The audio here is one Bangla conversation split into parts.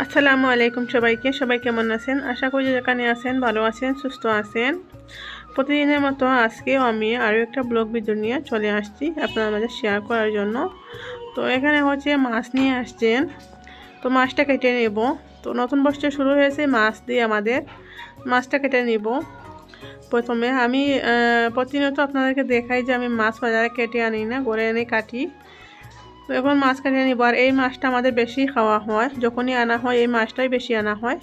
আসসালামু আলাইকুম সবাইকে। সবাই কেমন আছেন? আশা করি যেখানে আছেন, ভালো আছেন, সুস্থ আছেন। প্রতিদিনের মতো আজকে আমি আরও একটা ব্লগ ভিডিও নিয়ে চলে আসছি আপনার মাঝে শেয়ার করার জন্য। তো এখানে হচ্ছে মাছ নিয়ে আসছেন। তো মাছটা কেটে নেব। তো নতুন বছর শুরু হয়েছে মাছ দিয়ে আমাদের। মাছটা কেটে নেব। প্রথমে আমি প্রতিনিয়ত আপনাদেরকে দেখাই যে আমি মাছ বাজারে কেটে আনি না, গড়ে এনে কাটি। তো এখন মাছ কাটিয়ে নিব। আর এই মাছটা আমাদের বেশি খাওয়া হয়। যখনই আনা হয়, এই মাছটাই বেশি আনা হয়।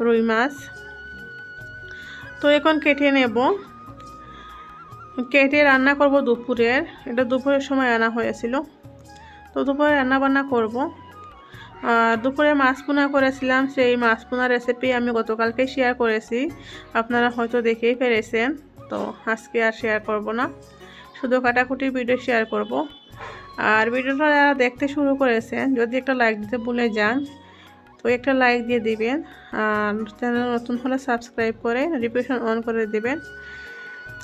রুই মাছ। তো এখন কেটে নেব। কেটে রান্না করব দুপুরের। এটা দুপুরের সময় আনা হয়েছিল। তো দুপুরে রান্না বান্না করব। আর দুপুরে মাছ পোনা করেছিলাম। সেই মাছ পোনার রেসিপি আমি গতকালকে শেয়ার করেছি। আপনারা হয়তো দেখেই পেরেছেন তো আজকে আর শেয়ার করব না। শুধু কাটাকুটির ভিডিও শেয়ার করব। আর ভিডিওটা যারা দেখতে শুরু করেছেন যদি একটা লাইক দিতে ভুলে যান, তো একটা লাইক দিয়ে দিবেন। আর চ্যানেল নতুন হলে সাবস্ক্রাইব করে নোটিফিকেশন অন করে দেবেন।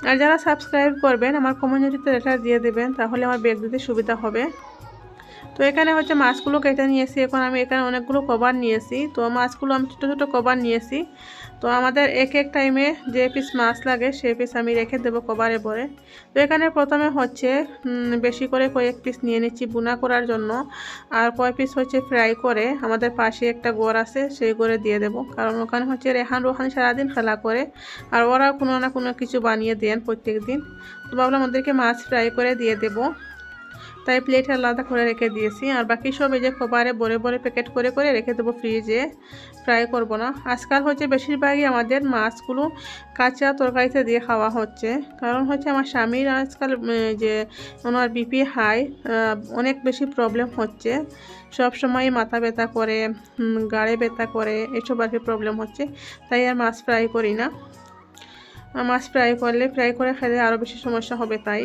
আর যারা সাবস্ক্রাইব করবেন, আমার কমিউনিটিতে লেটার দিয়ে দেবেন, তাহলে আমার বেগ দিতে সুবিধা হবে। তো এখানে হচ্ছে মাছগুলো কেটে নিয়েছি। এখন আমি এখানে অনেকগুলো কভার নিয়েছি। তো মাছগুলো আমি ছোটো ছোটো কভার নিয়েছি। তো আমাদের এক এক টাইমে যে পিস মাছ লাগে সেই পিস আমি রেখে দেবো কভারে ভরে। তো এখানে প্রথমে হচ্ছে বেশি করে কয়েক পিস নিয়ে নিচ্ছি বুনা করার জন্য। আর কয়েক পিস হচ্ছে ফ্রাই করে, আমাদের পাশে একটা গোড় আছে, সেই গোড়ে দিয়ে দেব। কারণ ওখানে হচ্ছে রেহান রোহান সারাদিন খেলা করে, আর ওরা কোনো না কোনো কিছু বানিয়ে দেন প্রত্যেক দিন তো ভাবলাম ওদেরকে মাছ ফ্রাই করে দিয়ে দেবো। তাই প্লেট আলাদা করে রেখে দিয়েছি। আর বাকি সব এই যে কভারে বড়ে বড়ে প্যাকেট করে করে রেখে দেবো ফ্রিজে ফ্রাই করব না। আজকাল হচ্ছে বেশিরভাগই আমাদের মাছগুলো কাঁচা তরকারিতে দিয়ে খাওয়া হচ্ছে। কারণ হচ্ছে আমার স্বামীর আজকাল যে ওনার বিপি হাই অনেক বেশি প্রবলেম হচ্ছে। সব সময় মাথা ব্যথা করে গাড়ে ব্যথা করে, এসব আর কি প্রবলেম হচ্ছে। তাই আর মাছ ফ্রাই করি না। মাছ ফ্রাই করলে ফ্রাই করে খেলে আরও বেশি সমস্যা হবে তাই।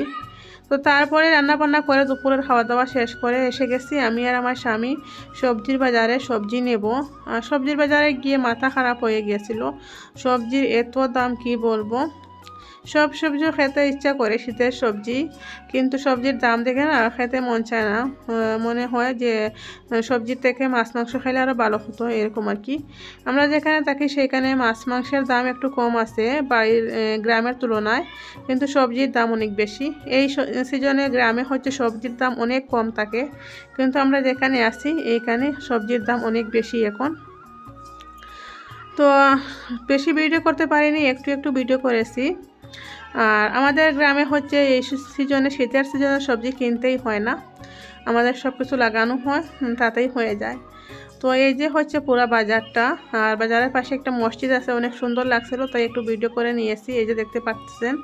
তো তারপরে রান্না বান্না করে দুপুরের খাওয়া দাওয়া শেষ করে এসে গেছি। আমি আর আমার স্বামী সবজির বাজারে সবজি নেব। আর সবজির বাজারে গিয়ে মাথা খারাপ হয়ে গিয়েছিল সবজির এত দাম কি বলব? সব সবজিও খেতে ইচ্ছা করে শীতের সবজি, কিন্তু সবজির দাম দেখে না খেতে মন চায় না। মনে হয় যে সবজির থেকে মাছ, মাংস খেলে আরও ভালো হতো, এরকম আর কি। আমরা যেখানে থাকি সেখানে মাছ, মাংসের দাম একটু কম আছে বাড়ির গ্রামের তুলনায়, কিন্তু সবজির দাম অনেক বেশি। এই সিজনে গ্রামে হচ্ছে সবজির দাম অনেক কম থাকে, কিন্তু আমরা যেখানে আছি এইখানে সবজির দাম অনেক বেশি এখন। তো, বেশি ভিডিও করতে পারিনি, একটু একটু ভিডিও করেছি। আর আমাদের গ্রামে হচ্ছে এই সিজনে, শীতের সিজনে সবজি কিনতেই হয় না। আমাদের সব কিছু লাগানো হয় তাতেই হয়ে যায়। তো এই যে হচ্ছে পুরা বাজারটা, আর বাজারের পাশে একটা মসজিদ আছে, অনেক সুন্দর লাগছিল, তাই একটু ভিডিও করে নিয়েছি এই যে দেখতে পাচ্ছেন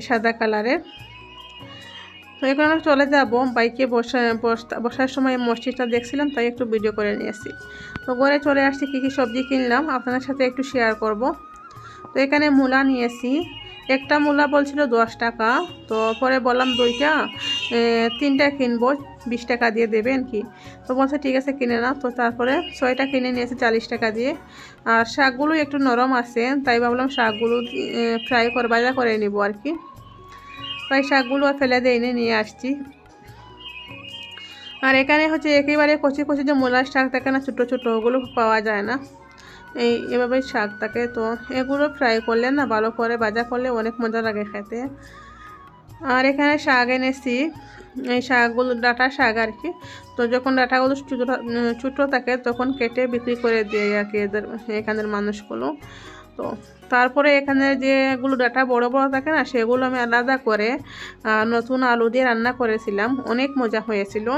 সাদা কালারের। তো এখন আমরা চলে যাব, বাইকে বসা বসা- বসার সময় মসজিদটা দেখছিলাম, তাই একটু ভিডিও করে নিয়েছি তো ঘরে চলে আসছি, কী কী সবজি কিনলাম, আপনাদের সাথে একটু শেয়ার করব। তো এখানে মূলা নিয়েছি। একটা মূলা বলছিল দশ টাকা। তো পরে বললাম দুইটা তিনটা কিনবো, বিশ টাকা দিয়ে দেবেন কি তো বলছে, ঠিক আছে, কিনে নাও। তো তারপরে ছয়টা কিনে নিয়েছি চাল্লিশ টাকা দিয়ে। আর শাকগুলো একটু নরম আছে, তাই ভাবলাম শাকগুলো ফ্রাই করে ভাজা করে নিব আর কি। তাই শাকগুলো আর ফেলে দিয়ে নিয়ে আসছি। আর এখানে হচ্ছে একেবারে কচি কচি যে মূলার শাক থাকে না, ছোটো ছোটো, ওগুলো পাওয়া যায় না। এই, এভাবে শাক থাকে তো। এগুলো ফ্রাই করলে না ভালো করে ভাজা করলে অনেক মজা লাগে খেতে। আর এখানে শাক এনেছি। এই শাকগুলো, ডাটা শাক আর কি। তো যখন ডাটাগুলো ছোটো ছোটো থাকে তখন কেটে বিক্রি করে দিয়ে আর কি এদের, এখানের মানুষগুলো। তো তারপরে এখানে যেগুলো ডাটা বড় বড় থাকে না, সেগুলো আমি আলাদা করে নতুন আলু দিয়ে রান্না করেছিলাম। অনেক মজা হয়েছিল।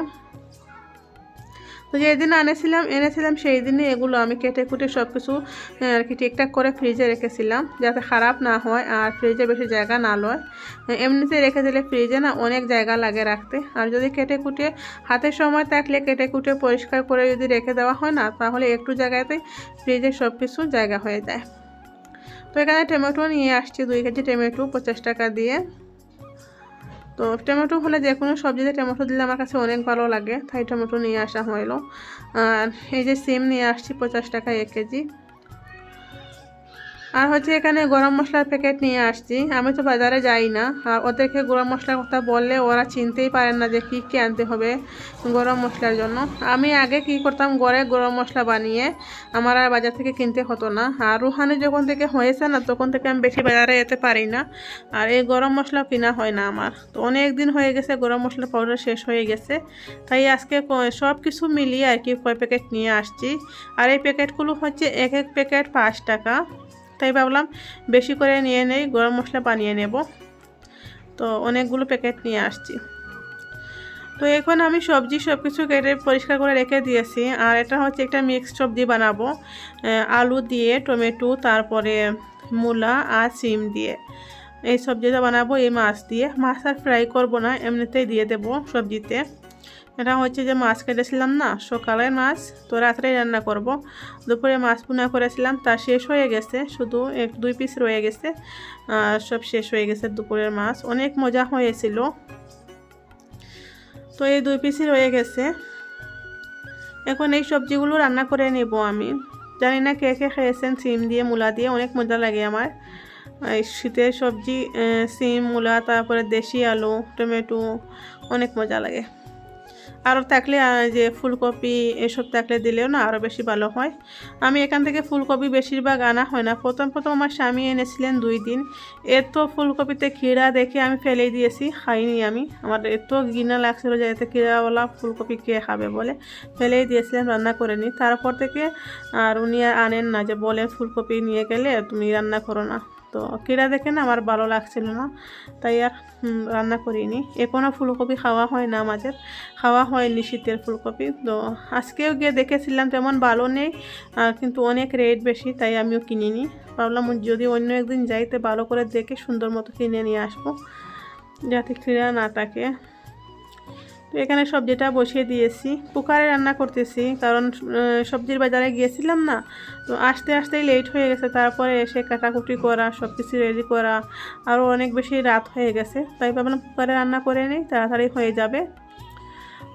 তো যেদিন আনেছিলাম, এনেছিলাম সেই দিনে এগুলো আমি কেটে কুটে সব কিছু আর কি ঠিকঠাক করে ফ্রিজে রেখেছিলাম, যাতে খারাপ না হয় আর ফ্রিজে বেশি জায়গা না লয়। এমনিতে রেখে দিলে ফ্রিজে না অনেক জায়গা লাগে রাখতে। আর যদি কেটে কুটে হাতের সময় থাকলে কেটে কুটে পরিষ্কার করে যদি রেখে দেওয়া হয় না, তাহলে একটু জায়গাতেই ফ্রিজে সব কিছু জায়গা হয়ে যায়। তো এখানে টমেটো নিয়ে আসছি, দুই কেজি টমেটো পঞ্চাশ টাকা দিয়ে। তো টমেটো হলে যে কোনো সবজিতে টমেটো দিলে আমার কাছে অনেক ভালো লাগে। তাই টমেটো নিয়ে আসা হইল। আর এই যে সিম নিয়ে আসছি পঞ্চাশ টাকা এক কেজি। আর হচ্ছে এখানে গরম মশলার প্যাকেট নিয়ে আসছি। আমি তো বাজারে যাই না। আর ওদেরকে গরম মশলার কথা বললে ওরা চিনতেই পারেন না যে কী কী আনতে হবে গরম মশলার জন্য। আমি আগে কি করতাম, ঘরে গরম মশলা বানিয়ে আমার আর বাজার থেকে কিনতে হতো না। আর রুহানি যখন থেকে হয়েছে না, তখন থেকে আমি বেশি বাজারে যেতে পারি না। আর এই গরম মশলা কিনা হয় না আমার। তো অনেক দিন হয়ে গেছে, গরম মশলা পাউডার শেষ হয়ে গেছে। তাই আজকে সব কিছু মিলিয়ে আর কি কয় প্যাকেট নিয়ে আসছি। আর এই প্যাকেটগুলো হচ্ছে এক এক প্যাকেট পাঁচ টাকা। তাই ভাবলাম বেশি করে নিয়ে নেই, গরম মশলা বানিয়ে নেব। তো অনেকগুলো প্যাকেট নিয়ে আসছি। তো এখন আমি সবজি সব কিছু কেটে পরিষ্কার করে রেখে দিয়েছি। আর এটা হচ্ছে একটা মিক্সড সবজি বানাবো। আলু দিয়ে, টমেটো, তারপরে মূলা আর সিম দিয়ে। এই সবজিটা বানাবো এই মাছ দিয়ে। মাছ আর ফ্রাই করব না, এমনিতেই দিয়ে দেবো সবজিতে। এটা হচ্ছে যে মাছ কেটেছিলাম না, সকালের মাছ, তো রাত্রে রান্না করব। দুপুরে মাছ পুনা করেছিলাম, তা শেষ হয়ে গেছে, শুধু এক, দুই পিস রয়ে গেছে সব শেষ হয়ে গেছে দুপুরের মাছ। অনেক মজা হয়েছিল। তো এই দুই পিসই রয়ে গেছে। এখন এই সবজিগুলো রান্না করে নেব আমি। জানি না কে কে খেয়েছেন, সিম দিয়ে, মূলা দিয়ে, অনেক মজা লাগে আমার। এই শীতের সবজি সিম, মূলা, তারপরে দেশি আলু, টমেটো, অনেক মজা লাগে। আরও থাকলে যে ফুলকপি এসব থাকলে দিলেও না আরও বেশি ভালো হয়। আমি এখান থেকে ফুলকপি বেশিরভাগ আনা হয় না। প্রথম প্রথম আমার স্বামী এনেছিলেন দুই দিন। এত ফুলকপিতে খিরা দেখে আমি ফেলেই দিয়েছি, খাইনি আমি। আমার এত ঘৃণা লাগছিল যে এতে খিরাওয়ালা ফুলকপি কে খাবে বলে। ফেলেই দিয়েছিলেন, রান্না করে নিই তারপর থেকে আর উনি আনেন না যে বলেন ফুলকপি নিয়ে গেলে তুমি রান্না করো না। তো কিরা দেখে না আমার ভালো লাগছিল না। তাই আর রান্না করিনি। এখনও ফুলকপি খাওয়া হয় না আমাদের। খাওয়া হয়নি শীতের ফুলকপি। তো আজকেও গিয়ে দেখেছিলাম তেমন ভালো নেই কিন্তু অনেক রেট বেশি, তাই আমিও কিনিনি। ভাবলাম যদি অন্য একদিন যাইতে ভালো করে দেখে সুন্দর মতো কিনে নিয়ে আসব। যাতে ক্রীড়া না থাকে। তো এখানে সবজিটা বসিয়ে দিয়েছি, কুকারে রান্না করতেছি, কারণ সবজির বাজারে গিয়েছিলাম না, তো আসতে আসতেই লেট হয়ে গেছে, তারপরে এসে কাটাকুটি করা সব কিছু রেডি করা আরও অনেক বেশি রাত হয়ে গেছে, তাই ভাবলাম কুকারে রান্না করে নিই, তাড়াতাড়ি হয়ে যাবে।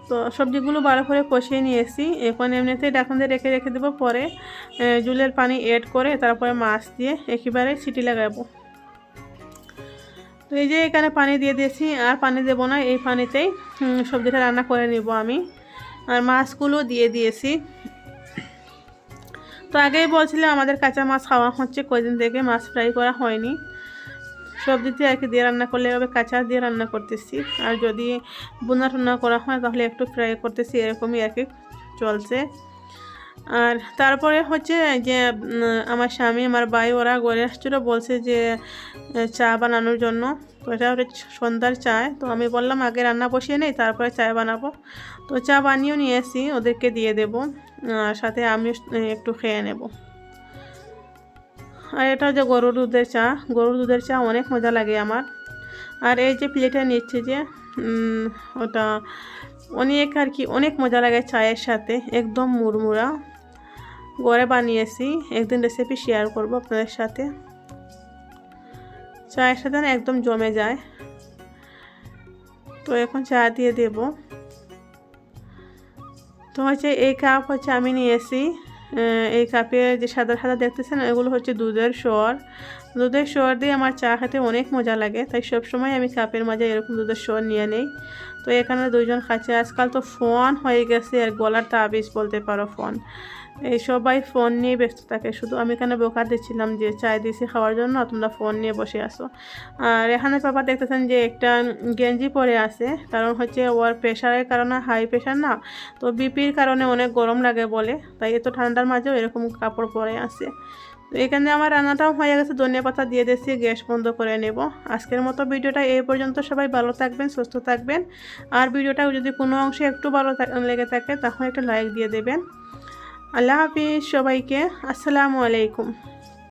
তো সবজিগুলো ভালো করে কষিয়ে নিয়েছি, এখন এমনিতেই ডাকন দিয়ে রেখে রেখে দেবো, পরে জুলের পানি এড করে, তারপরে মাছ দিয়ে একেবারে সিটি লাগাবো। তো এই যে এখানে পানি দিয়ে দিয়েছি, আর পানি দেবো না, এই পানিতেই সবজিটা রান্না করে নিব আমি। আর মাছগুলো দিয়ে দিয়েছি। তো আগেই বলছিলাম, আমাদের কাঁচা মাছ খাওয়া হচ্ছে, কয়দিন থেকে মাছ ফ্রাই করা হয়নি। সবজিতে আর কি দিয়ে রান্না করলে এভাবে কাঁচা দিয়ে রান্না করতেছি। আর যদি বোনা টুনা করা হয়, তাহলে একটু ফ্রাই করতেছি, এরকমই আর কি চলছে। আর তারপরে হচ্ছে যে আমার স্বামী, আমার ভাই, ওরা গড়ে আসছিল, বলছে যে চা বানানোর জন্য। তো এটা হচ্ছে সন্ধ্যার চায় তো আমি বললাম, আগে রান্না বসিয়ে নেই, তারপরে চা বানাবো। তো চা বানিয়েও নিয়ে এসি ওদেরকে দিয়ে দেব সাথে আমি একটু খেয়ে নেব। আর এটা হচ্ছে গরুর দুধের চা। গরুর দুধের চা অনেক মজা লাগে আমার। আর এই যে প্লেটে নিচ্ছে যে ওটা অনেক আর কি, অনেক মজা লাগে চায়ের সাথে, একদম মুড়মুড়া। ঘরে বানিয়েছি, একদিন রেসিপি শেয়ার করব আপনাদের সাথে। চায়ের সাথে না একদম জমে যায়। তো এখন চা দিয়ে দেব। তো হচ্ছে এই কাপ হচ্ছে আমি নিয়েছি এই কাপে যে সাদা সাদা দেখতেছেন এগুলো হচ্ছে দুধের শর দুধের শর দিয়ে আমার চা খেতে অনেক মজা লাগে, তাই সবসময় আমি কাপের মাঝে এরকম দুধের শর নিয়ে নেই। তো এখানে দুইজন খাচ্ছে। আজকাল তো ফোন হয়ে গেছে, আর গলার তাবিজ বলতে পারো ফোন। এই সবাই ফোন নিয়ে ব্যস্ত থাকে। শুধু আমি এখানে বোকা দিচ্ছিলাম যে চায় দিয়েছি খাওয়ার জন্য, তোমরা ফোন নিয়ে বসে আসো আর এখানে পাপা দেখতেছেন যে একটা গেঞ্জি পরে আছে। কারণ হচ্ছে ওর প্রেশারের কারণে, হাই প্রেশার না? তো বিপির কারণে অনেক গরম লাগে বলে। তাই এত ঠান্ডার মাঝেও এরকম কাপড় পরে আছে। তো এখানে আমার রান্নাটাও হয়ে গেছে। ধনিয়া পাতা দিয়ে দিয়েছি, গ্যাস বন্ধ করে নেব। আজকের মতো ভিডিওটা এই পর্যন্ত। সবাই ভালো থাকবেন, সুস্থ থাকবেন। আর ভিডিওটা যদি কোনো অংশে একটু ভালো লেগে থাকে, তখন একটা লাইক দিয়ে দেবেন। আল্লাহ হাফিজ সবাইকে। আসসালামু আলাইকুম।